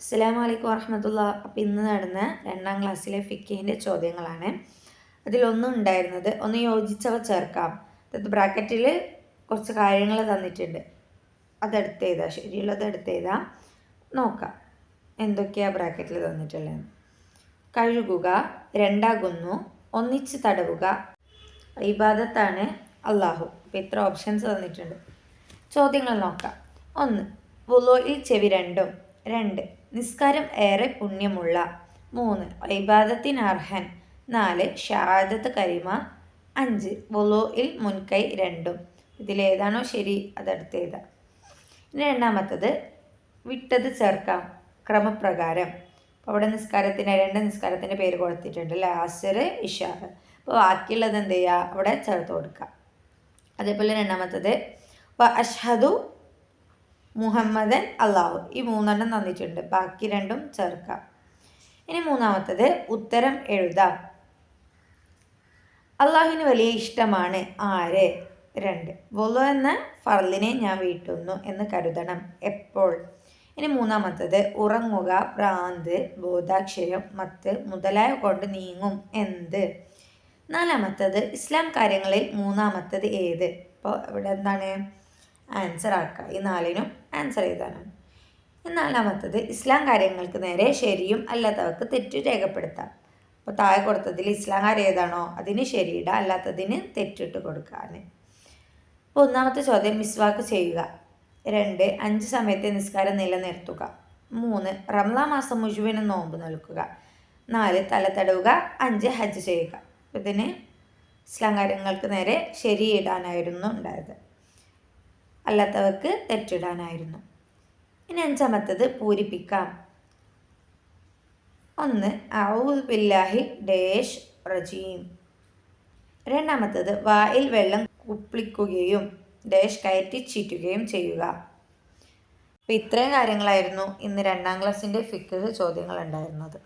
അസ്സലാമു അലൈക്കും വറഹമത്തുള്ള. അപ്പോൾ ഇന്ന് നടന്ന രണ്ടാം ക്ലാസ്സിലെ ഫിക്കിന്റെ ചോദ്യങ്ങളാണ്. അതിലൊന്നും ഉണ്ടായിരുന്നത് ഒന്ന് യോജിച്ചവ ചേർക്കാം. അത് ബ്രാക്കറ്റിൽ കുറച്ച് കാര്യങ്ങൾ തന്നിട്ടുണ്ട്. അതെടുത്ത് എഴുതാം. ശരിയുള്ളത് എടുത്ത് നോക്കാം. എന്തൊക്കെയാണ് ബ്രാക്കറ്റിൽ തന്നിട്ടുള്ളത്? കഴുകുക രണ്ടാകുന്നു ഒന്നിച്ച് തടവുക. ഇബാദത്താണ് അള്ളാഹു അപ്പോൾ ഇത്ര ഓപ്ഷൻസ് തന്നിട്ടുണ്ട്. ചോദ്യങ്ങൾ നോക്കാം. ഒന്ന് വുലോയിൽ ചെവി രണ്ടും. രണ്ട്. നിസ്കാരം ഏറെ പുണ്യമുള്ള. മൂന്ന്. ഐബാദത്തിനർഹൻ നാല്. ഷഹാദത്ത് കരിമ. അഞ്ച്. വുലോയിൽ മുൻകൈ രണ്ടും. ഇതിലേതാണോ ശരി? അതെടുത്ത് എഴുതാം. ഇനി രണ്ടാമത്തത്. വിട്ടത് ചേർക്കാം. ക്രമപ്രകാരം. അപ്പോൾ അവിടെ നിസ്കാരത്തിന് രണ്ട് നിസ്കാരത്തിന്റെ പേര് കൊടുത്തിട്ടുണ്ട് ലാസ്റ്റർ ഇഷാർ. അപ്പോൾ ബാക്കിയുള്ളത് എന്ത് ചെയ്യുക? അവിടെ ചേർത്ത് കൊടുക്കുക. അതേപോലെ രണ്ടാമത്തത്. അഷ്ഹദു മുഹമ്മദൻ അള്ളാഹു. ഈ മൂന്നെണ്ണം തന്നിട്ടുണ്ട് ബാക്കി രണ്ടും ചേർക്കാം. ഇനി മൂന്നാമത്തത് ഉത്തരം എഴുതാം. അള്ളാഹുവിന് വലിയ ഇഷ്ടമാണ് ആര്? രണ്ട്. വൊലു എന്ന ഫർലിനെ ഞാൻ വീട്ടുന്നു എന്ന് കരുതണം എപ്പോൾ? ഇനി മൂന്നാമത്തത് ഉറങ്ങുക ഭ്രാന്ത് ബോധാക്ഷയം മത്ത് മുതലായ കൊണ്ട് നീങ്ങും എന്ത്? നാലാമത്തത് ഇസ്ലാം കാര്യങ്ങളിൽ മൂന്നാമത്തത് ഏത്? അപ്പോൾ ഇവിടെ എന്താണ്? ആൻസർ ആക്കുക ഈ നാലിനും ആൻസർ എഴുതാനാണ് നാലാമത്തത് ഇസ്ലാം കാര്യങ്ങൾക്ക് നേരെ ശരിയും അല്ലാത്തവർക്ക് തെറ്റ് രേഖപ്പെടുത്താം. അപ്പോൾ താഴെ കൊടുത്തതിൽ ഇസ്ലാം കാര്യം ഏതാണോ അതിന് ശരിയിടുക അല്ലാത്തതിന് തെറ്റിട്ട് കൊടുക്കാന് അപ്പോൾ ഒന്നാമത്തെ ചോദ്യം മിസ്വാക്ക് ചെയ്യുക. രണ്ട് അഞ്ച് സമയത്തെ നിസ്കാരം നിലനിർത്തുക. മൂന്ന് റംലാ മാസം മുഴുവനും നോമ്പ് നൽകുക. നാല് തല തടവുക. അഞ്ച് ഹജ്ജ് ചെയ്യുക. ഇതിന് ഇസ്ലാം കാര്യങ്ങൾക്ക് നേരെ ശരിയിടാനായിരുന്നു ഉണ്ടായത്. അല്ലാത്തവർക്ക് തെറ്റിടാനായിരുന്നു. ഇനി അഞ്ചാമത്തത് പൂരിപ്പിക്കാം. ഒന്ന് ഔദ് ബില്ലാഹി ഡേഷ് റജീം. രണ്ടാമത്തത് വായിൽ വെള്ളം കുപ്പിളിക്കുകയും ഡേഷ് കയറ്റി ചീറ്റുകയും ചെയ്യുക. അപ്പോൾ ഇത്രയും കാര്യങ്ങളായിരുന്നു ഇന്ന് രണ്ടാം ക്ലാസ്സിന്റെ ഫിക്കർ ചോദ്യങ്ങൾ ഉണ്ടായിരുന്നത്.